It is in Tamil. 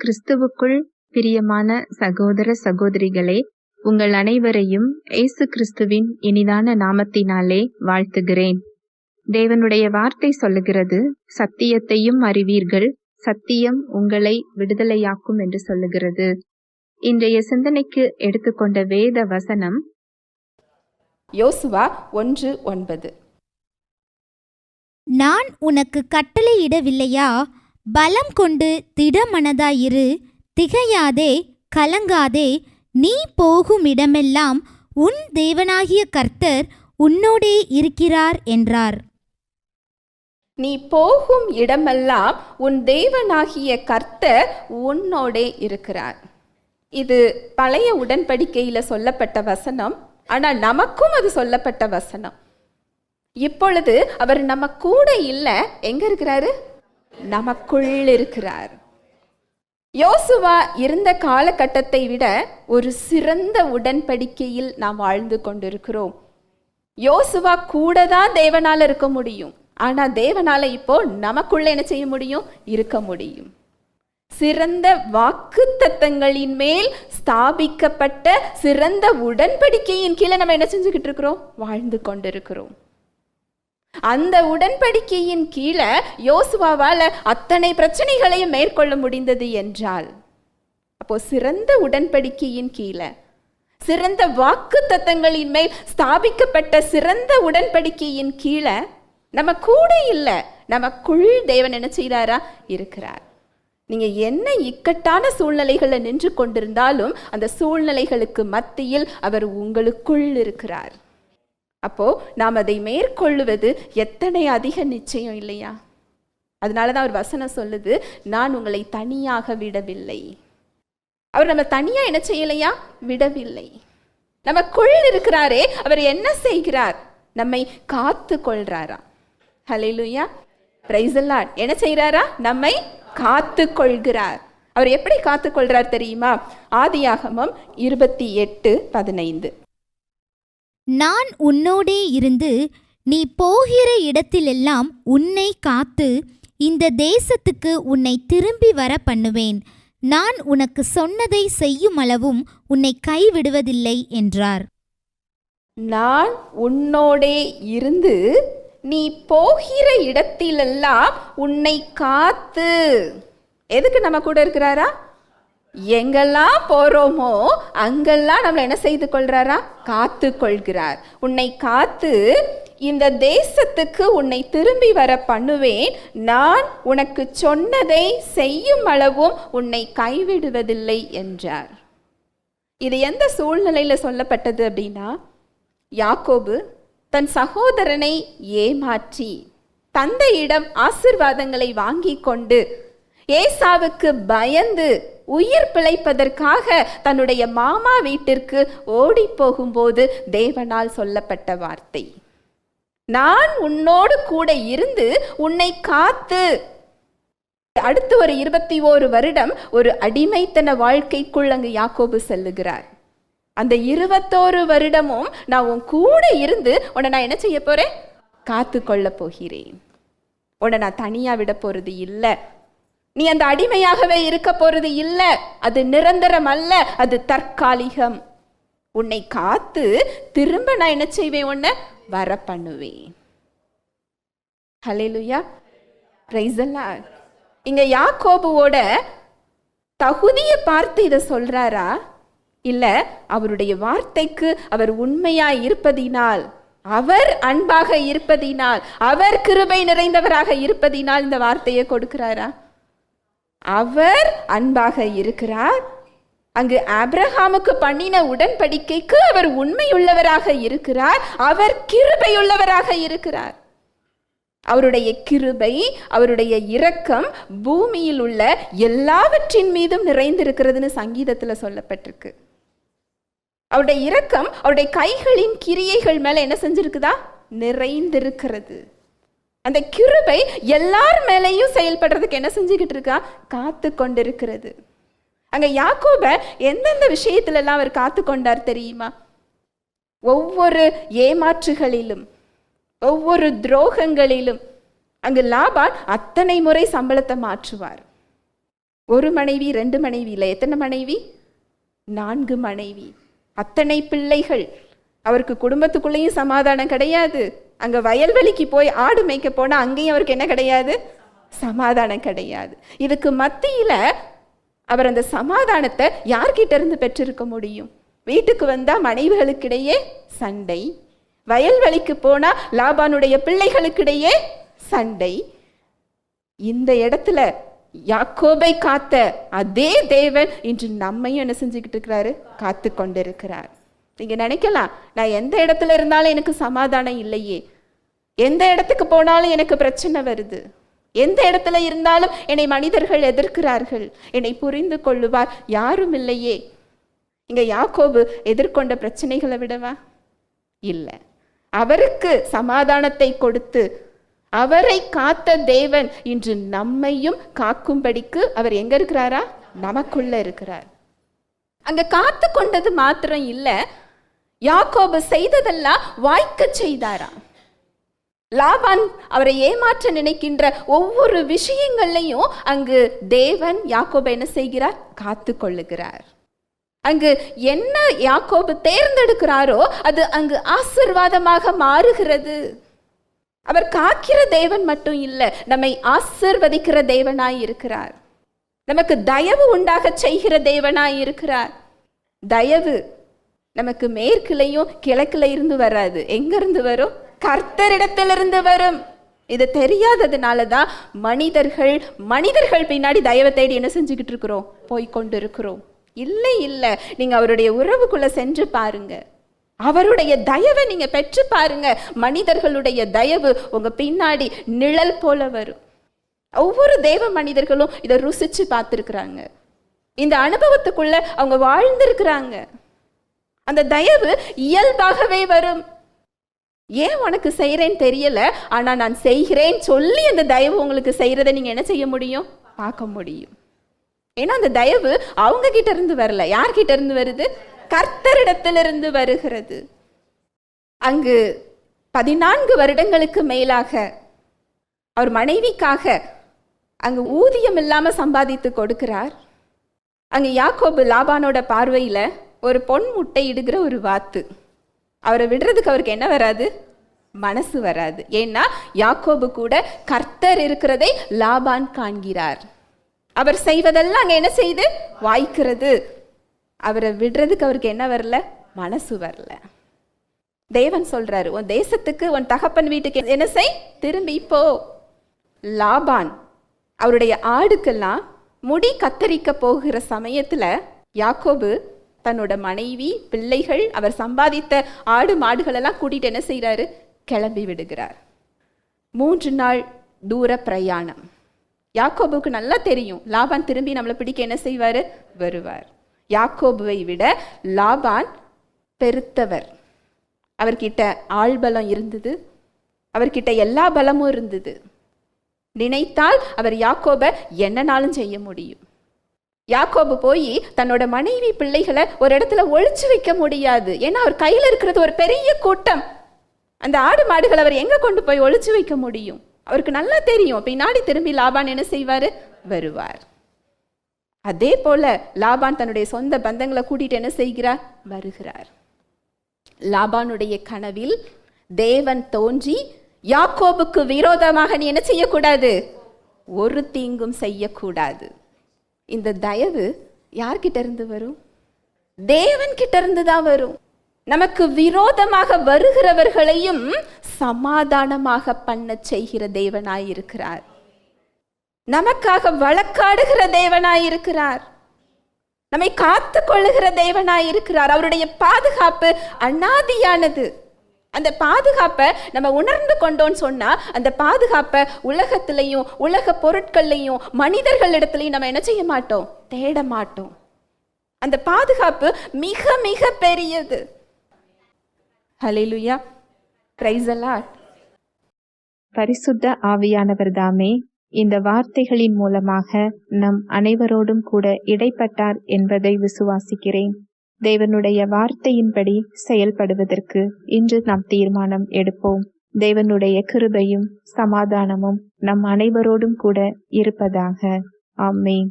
கிறிஸ்துவுக்குள் பிரியமான சகோதர சகோதரிகளே உங்கள் அனைவரையும் இயேசு கிறிஸ்துவின் இனிதான நாமத்தினாலே வாழ்த்துகிறேன். தேவனுடைய வார்த்தை சொல்லுகிறது சத்தியத்தையும் அறிவீர்கள் சத்தியம் உங்களை விடுதலையாக்கும் என்று சொல்லுகிறது. இன்றைய சிந்தனைக்கு எடுத்துக்கொண்ட வேத வசனம் யோசுவா ஒன்று ஒன்பது. நான் உனக்கு கட்டளையிடவில்லையா? பலம் கொண்டு திடமனதாயிரு. திகையாதே கலங்காதே நீ போகும் இடமெல்லாம் உன் தேவனாகிய கர்த்தர் உன்னோடே இருக்கிறார் என்றார். நீ போகும் இடமெல்லாம் உன் தேவனாகிய கர்த்தர் உன்னோடே இருக்கிறார். இது பழைய உடன்படிக்கையில் சொல்லப்பட்ட வசனம் ஆனால் நமக்கும் அது சொல்லப்பட்ட வசனம். இப்பொழுது அவர் நம்ம கூட இல்லை. எங்க இருக்கிறாரு? நமக்குள் இருக்கிறார் யோசுவா இருந்த காலகட்டத்தை விட ஒரு சிறந்த உடன்படிக்கையில் நாம் வாழ்ந்து கொண்டிருக்கிறோம். யோசுவா கூட தான் தேவனால் இருக்க முடியும். ஆனால் தேவனால் இப்போ நமக்குள்ள என்ன செய்ய முடியும்? இருக்க முடியும். சிறந்த வாக்கு தத்தங்களின் மேல் ஸ்தாபிக்கப்பட்ட சிறந்த உடன்படிக்கையின் கீழே நம்ம என்ன செஞ்சுக்கிட்டு இருக்கிறோம்? வாழ்ந்து கொண்டிருக்கிறோம். அந்த உடன்படிக்கையின் கீழே யோசுவாவால் அத்தனை பிரச்சனைகளையும் மேற்கொள்ள முடிந்தது என்றால் அப்போ சிறந்த உடன்படிக்கையின் கீழே சிறந்த வாக்கு தத்தங்களின் மேல் ஸ்தாபிக்கப்பட்ட சிறந்த உடன்படிக்கையின் கீழே நம்ம கூட இல்லை நமக்குள் தேவன் என்ன செய்கிறாரா இருக்கிறார். நீங்க என்ன இக்கட்டான சூழ்நிலைகளை நின்று கொண்டிருந்தாலும் அந்த சூழ்நிலைகளுக்கு மத்தியில் அவர் உங்களுக்குள் இருக்கிறார். அப்போ நாம் அதை மேற்கொள்ளுவது எத்தனை அதிக நிச்சயம் இல்லையா? அதனால தான் அவர் வசனம் சொல்லுது நான் உங்களை தனியாக விடவில்லை. அவர் நம்ம தனியாக என்ன செய்யலையா? விடவில்லை. நமக்குள் இருக்கிறாரே அவர் என்ன செய்கிறார்? நம்மை காத்து கொள்றாரா? ஹalleluya பிரைஸ் என்ன செய்கிறாரா? நம்மை காத்து கொள்கிறார். அவர் எப்படி காத்து கொள்றார் தெரியுமா? ஆதியாகமம் இருபத்தி எட்டு பதினைந்து. நான் உன்னோடே இருந்து நீ போகிற இடத்திலெல்லாம் உன்னை காத்து இந்த தேசத்துக்கு உன்னை திரும்பி வர பண்ணுவேன். நான் உனக்கு சொன்னதை செய்யுமளவும் உன்னை கைவிடுவதில்லை என்றார். நான் உன்னோடே இருந்து நீ போகிற இடத்திலெல்லாம் உன்னை காத்து. எதுக்கு நம்ம கூட இருக்கிறாரா? எங்கெல்லாம் போறோமோ அங்கெல்லாம் நம்மளை என்ன செய்து கொள்றாரா? காத்து கொள்கிறார் உன்னை காத்து இந்த தேசத்துக்கு உன்னை திரும்பி வர பண்ணுவேன். நான் உனக்கு சொன்னதை செய்யும் அளவும் உன்னை கைவிடுவதில்லை என்றார். இது எந்த சூழ்நிலையில சொல்லப்பட்டது அப்படின்னா யாக்கோபு தன் சகோதரனை ஏமாற்றி தந்தையிடம் ஆசிர்வாதங்களை வாங்கி கொண்டு ஏசாவுக்கு பயந்து உயிர் பிழைப்பதற்காக தன்னுடைய மாமா வீட்டிற்கு ஓடி போகும்போது தேவனால் சொல்லப்பட்ட வார்த்தை. நான் உன்னோடு கூட இருந்து உன்னை காத்து அடுத்து ஒரு இருபத்தி ஓரு வருடம் ஒரு அடிமைத்தன வாழ்க்கைக்குள் அங்கு யாக்கோபு செல்லுகிறார். அந்த இருபத்தோரு வருடமும் நான் உன் கூட இருந்து உன்னை நான் என்ன செய்ய போறேன்? காத்து கொள்ள போகிறேன். உன்னை நான் தனியா விட போறது இல்லை. நீ அந்த அடிமையாகவே இருக்க போறது இல்லை. அது நிரந்தரம் அல்ல. அது தற்காலிகம். உன்னை காத்து திரும்ப நான் என்ன செய்வேன்? உன்னை வர பண்ணுவேன் ஹலேலுயா பிரைசல்லாம் இங்க யாக்கோபுவோட தகுதியை பார்த்து இதை சொல்றாரா? இல்ல அவருடைய வார்த்தைக்கு அவர் உண்மையாய் இருப்பதினால் அவர் அன்பாக இருப்பதினால் அவர் கிருபை நிறைந்தவராக இருப்பதினால் இந்த வார்த்தையை கொடுக்கிறாரா? அவர் அன்பாக இருக்கிறார். அங்கு ஆப்ரஹாமுக்கு பண்ணின உடன்படிக்கைக்கு அவர் உண்மையுள்ளவராக இருக்கிறார். அவர் கிருபையுள்ளவராக இருக்கிறார். அவருடைய கிருபை அவருடைய இரக்கம் பூமியில் உள்ள எல்லாவற்றின் மீதும் நிறைந்திருக்கிறதுன்னு சங்கீதத்தில் சொல்லப்பட்டிருக்கு. அவருடைய இரக்கம் அவருடைய கைகளின் கிரியைகள் மேலே என்ன செஞ்சிருக்குதா? நிறைந்திருக்கிறது. அந்த கிருபை எல்லார் மேலேயும் செயல்படுறதுக்கு என்ன செஞ்சுக்கிட்டு இருக்கா? காத்து கொண்டிருக்கிறது அங்க யாக்கோப எந்தெந்த விஷயத்துல எல்லாம் அவர் காத்து கொண்டார் தெரியுமா? ஒவ்வொரு ஏமாற்றுகளிலும் ஒவ்வொரு துரோகங்களிலும் அங்கு லாபான் அத்தனை முறை சம்பளத்தை மாற்றுவார். ஒரு மனைவி ரெண்டு மனைவி இல்லை. எத்தனை மனைவி? நான்கு மனைவி. அத்தனை பிள்ளைகள். அவருக்கு குடும்பத்துக்குள்ளேயும் சமாதானம் கிடையாது. அங்கே வயல்வெளிக்கு போய் ஆடு மேய்க்க போனால் அங்கேயும் அவருக்கு என்ன கிடையாது? சமாதானம் கிடையாது. இதுக்கு மத்தியில் அவர் அந்த சமாதானத்தை யார்கிட்ட இருந்து பெற்றிருக்க முடியும்? வீட்டுக்கு வந்தால் மனைவிகளுக்கிடையே சண்டை வயல்வெளிக்கு போனால் லாபானுடைய பிள்ளைகளுக்கிடையே சண்டை. இந்த இடத்துல யாக்கோபை காத்த அதே தேவன் இன்று நம்மையும் என்ன செஞ்சுக்கிட்டு இருக்கிறாரு? காத்து கொண்டிருக்கிறார் நீங்கள் நினைக்கலாம் நான் எந்த இடத்துல இருந்தாலும் எனக்கு சமாதானம் இல்லையே. எந்த இடத்துக்கு போனாலும் எனக்கு பிரச்சனை வருது. எந்த இடத்துல இருந்தாலும் என்னை மனிதர்கள் எதிர்க்கிறார்கள். என்னை புரிந்து கொள்ளுவார் யாரும் இல்லையே. இங்கே யாக்கோபு எதிர்கொண்ட பிரச்சனைகளை விடவா? இல்லை. அவருக்கு சமாதானத்தை கொடுத்து அவரை காத்த தேவன் இன்று நம்மையும் காக்கும்படிக்கு அவர் எங்க இருக்கிறாரா? நமக்குள்ள இருக்கிறார். அங்க காத்து கொண்டது மாத்திரம் இல்லை யாக்கோபு செய்ததெல்லாம் வாய்க்க செய்தாராம் லாபான் அவரை ஏமாற்ற நினைக்கின்ற ஒவ்வொரு விஷயங்கள்லையும் அங்கு தேவன் யாக்கோபை என்ன செய்கிறார்? காத்து கொள்ளுகிறார் அங்கு என்ன யாக்கோபு தேர்ந்தெடுக்கிறாரோ அது அங்கு ஆசிர்வாதமாக மாறுகிறது. அவர் காக்கிற தேவன் மட்டும் இல்லை நம்மை ஆசிர்வதிக்கிற தேவனாய் இருக்கிறார். நமக்கு தயவு உண்டாக செய்கிற தேவனாய் இருக்கிறார். தயவு நமக்கு மேற்குலையும் கிழக்குல இருந்து வராது. எங்கேருந்து வரும்? கர்த்தரிடத்திலிருந்து வரும். இது தெரியாததுனால தான் மனிதர்கள் மனிதர்கள் பின்னாடி தயவை தேடி என்ன செஞ்சுக்கிட்டு இருக்கிறோம்? போய் கொண்டு இருக்கிறோம் இல்லை இல்லை. நீங்க அவருடைய உறவுக்குள்ள சென்று பாருங்க. அவருடைய தயவை நீங்க பெற்று பாருங்க. மனிதர்களுடைய தயவு உங்க பின்னாடி நிழல் போல வரும். ஒவ்வொரு தேவ மனிதர்களும் இதை ருசிச்சு பார்த்துருக்குறாங்க. இந்த அனுபவத்துக்குள்ள அவங்க வாழ்ந்திருக்கிறாங்க. அந்த தயவு இயல்பாகவே வரும். ஏன் உனக்கு செய்கிறேன்னு தெரியல? ஆனால் நான் செய்கிறேன் சொல்லி அந்த தயவு உங்களுக்கு செய்கிறத நீங்கள் என்ன செய்ய முடியும்? பார்க்க முடியும். ஏன்னா அந்த தயவு அவங்க கிட்ட இருந்து வரல. யார்கிட்ட இருந்து வருது? கர்த்தரிடத்திலிருந்து வருகிறது. அங்கு பதினான்கு வருடங்களுக்கு மேலாக அவர் மனைவிக்காக அங்கு ஊதியம் இல்லாமல் சம்பாதித்து கொடுக்கிறார். அங்கு யாக்கோபு லாபானோட பார்வையில் ஒரு பொன் முட்டை இடுகிற ஒரு வாத்து. அவரை விடுறதுக்கு அவருக்கு என்ன வராது? மனசு வராது. ஏன்னா யாக்கோபு கூட கர்த்தர் இருக்கிறதை லாபான் காண்கிறார். அவர் செய்வதெல்லாம் அங்கே என்ன செய்து? வாய்க்கிறது. அவரை விடுறதுக்கு அவருக்கு என்ன வரல? மனசு வரல. தேவன் சொல்றாரு உன் தேசத்துக்கு உன் தகப்பன் வீட்டுக்கு என்ன செய்? திரும்பி போ. லாபான் அவருடைய ஆடுக்கெல்லாம் முடி கத்தரிக்க போகிற சமயத்துல யாக்கோபு தன்னோட மனைவி பிள்ளைகள் அவர் சம்பாதித்த ஆடு மாடுகளெல்லாம் கூட்டிட்டு என்ன செய்கிறாரு கிளம்பி விடுகிறார். மூன்று நாள் தூர பிரயாணம். யாக்கோபுக்கு நல்லா தெரியும். லாபான் திரும்பி நம்மளை பிடிக்க என்ன செய்வார்? வருவார். யாக்கோபுவை விட லாபான் பெருத்தவர். அவர்கிட்ட ஆள்பலம் இருந்தது. அவர்கிட்ட எல்லா பலமும் இருந்தது. நினைத்தால் அவர் யாக்கோபை என்னனாலும் செய்ய முடியும். யாக்கோபு போய் தன்னோட மனைவி பிள்ளைகளை ஒரு இடத்துல ஒழிச்சு வைக்க முடியாது. ஏன்னா அவர் கையில் இருக்கிறது ஒரு பெரிய கூட்டம். அந்த ஆடு மாடுகளை அவர் எங்கே கொண்டு போய் ஒழிச்சு வைக்க முடியும்? அவருக்கு நல்லா தெரியும். பின்னாடி திரும்பி லாபான் என்ன செய்வார்? வருவார். அதே போல லாபான் தன்னுடைய சொந்த பந்தங்களை கூட்டிட்டு என்ன செய்கிறார்? வருகிறார். லாபானுடைய கனவில் தேவன் தோன்றி யாக்கோபுக்கு விரோதமாக நீ என்ன செய்யக்கூடாது? ஒரு தீங்கும் செய்யக்கூடாது. இந்த தயவு யார்கிட்ட இருந்து வரும்? தேவன் கிட்ட இருந்து தான் வரும். நமக்கு விரோதமாக வருகிறவர்களையும் சமாதானமாக பண்ண செய்கிற தேவனாயிருக்கிறார். நமக்காக வழக்காடுகிற தேவனாயிருக்கிறார். நம்மை காத்து கொள்ளுகிற தேவனாயிருக்கிறார். அவருடைய பாதுகாப்பு அனாதியானது. அந்த பாதுகாப்பை நம்ம உணர்ந்து கொண்டோன்னு சொன்னால் அந்த பாதுகாப்பை உலகத்திலையும் உலக பொருட்கள்லையும் மனிதர்களிடத்துலையும் நம்ம என்ன செய்ய மாட்டோம்? தேட மாட்டோம். அந்த பாதுகாப்பு மிக மிக பெரியது. ஹலிலுயா பிரைஸ் பரிசுத்த ஆவியானவர் தாமே இந்த வார்த்தைகளின் மூலமாக நம் அனைவரோடும் கூட இடைப்பட்டார் என்பதை விசுவாசிக்கிறேன். தேவனுடைய வார்த்தையின்படி செயல்படுவதற்கு இன்று நாம் தீர்மானம் எடுப்போம். தேவனுடைய கிருபையும் சமாதானமும் நம் அனைவரோடும் கூட இருப்பதாக. ஆமென்.